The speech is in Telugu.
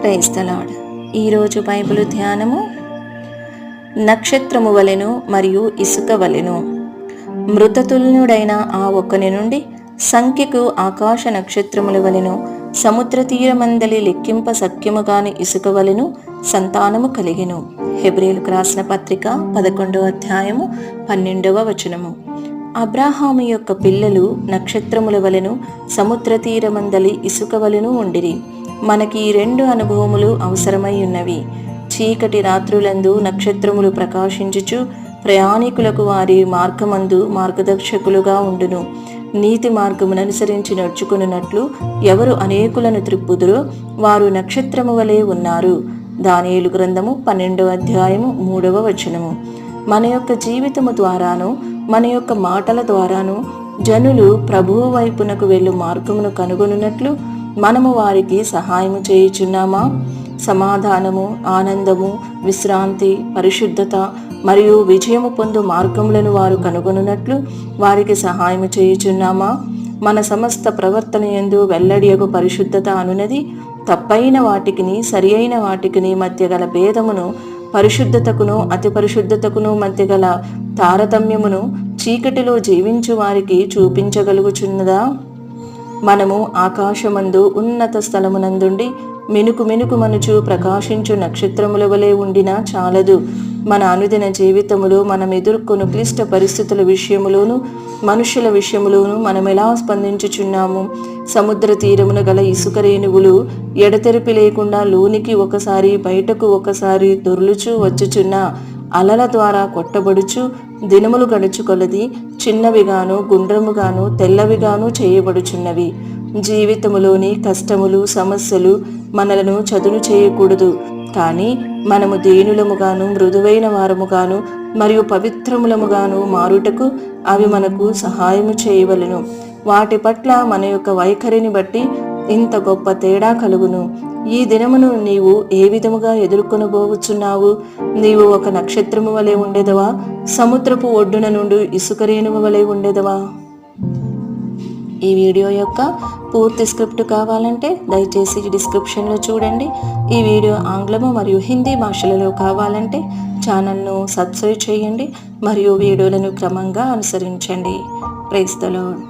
క్రైస్తలాడ్. ఈరోజు బైబిల్ ధ్యానము. నక్షత్రము వలెను మరియు ఇసుక వలెను. మృతతుల్యుడైన ఆ ఒక్కని నుండి సంఖ్యకు ఆకాశ నక్షత్రముల వలెను సముద్ర తీరమందలి లెక్కింప సఖ్యముగాని ఇసుక వలెను సంతానము కలిగెను. హెబ్రిలకు రాసిన పత్రిక పదకొండవ అధ్యాయము పన్నెండవ వచనము. అబ్రాహాము యొక్క పిల్లలు నక్షత్రముల వలెను సముద్ర తీరమందలి ఇసుక వలెను ఉండిరి. మనకి ఈ రెండు అనుభవములు అవసరమై ఉన్నవి. చీకటి రాత్రులందు నక్షత్రములు ప్రకాశించుచు ప్రయాణికులకు వారి మార్గమందు మార్గదర్శకులుగా ఉండును. నీతి మార్గమును అనుసరించి నడుచుకున్నట్లు ఎవరు అనేకులను త్రిప్పుదురో వారు నక్షత్రము వలె ఉన్నారు. దానియేలు గ్రంథము పన్నెండవ అధ్యాయము మూడవ వచనము. మన యొక్క జీవితము ద్వారాను మన యొక్క మాటల ద్వారాను జనులు ప్రభువు వైపునకు వెళ్ళు మార్గమును కనుగొనున్నట్లు మనము వారికి సహాయము చేయుచున్నామా? సమాధానము ఆనందము విశ్రాంతి పరిశుద్ధత మరియు విజయము పొందు మార్గములను వారు కనుగొనున్నట్లు వారికి సహాయము చేయుచున్నామా? మన సమస్త ప్రవర్తన ఎందు వెల్లడియగు పరిశుద్ధత అనునది తప్పైన వాటికిని సరి అయిన వాటికిని మధ్య గల భేదమును పరిశుద్ధతకును అతి పరిశుద్ధతకును మధ్య గల తారతమ్యమును చీకటిలో జీవించు వారికి చూపించగలుగుచున్నదా? మనము ఆకాశమందు ఉన్నత స్థలమునందుండి మెనుకు మెనుకు మనుచు ప్రకాశించు నక్షత్రముల వలె ఉండినా చాలదు. మన అనుదిన జీవితములో మనం ఎదుర్కొను క్లిష్ట పరిస్థితుల విషయములోను మనుషుల విషయములోను మనం ఎలా స్పందించుచున్నాము? సముద్ర తీరమున గల ఇసుక రేణువులు ఎడతెరిపి లేకుండా లోనికి ఒకసారి బయటకు ఒకసారి దొర్లుచూ వచ్చుచున్న. అలల ద్వారా కొట్టబడుచు దినములు గడుచుకొలది చిన్నవిగాను గుండ్రముగాను తెల్లవిగాను చేయబడుచున్నవి. జీవితములోని కష్టములు సమస్యలు మనలను చదును చేయకూడదు. కానీ మనము దేనులముగాను మృదువైన వారముగాను మరియు పవిత్రములముగాను మారుటకు అవి మనకు సహాయము చేయవలను. వాటి పట్ల మన యొక్క వైఖరిని బట్టి ఇంత గొప్ప తేడా కలుగును. ఈ దినమును నీవు ఏ విధముగా ఎదుర్కొనబోవచ్చున్నావు? నీవు ఒక నక్షత్రము వలె ఉండేదవా? సముద్రపు ఒడ్డున నుండి ఇసుక రేణువు వలె ఉండేదవా? ఈ వీడియో యొక్క పూర్తి స్క్రిప్ట్ కావాలంటే దయచేసి డిస్క్రిప్షన్లో చూడండి. ఈ వీడియో ఆంగ్లము మరియు హిందీ భాషలలో కావాలంటే ఛానల్ను సబ్స్క్రైబ్ చేయండి మరియు వీడియోలను క్రమంగా అనుసరించండి. ప్రైస్తలో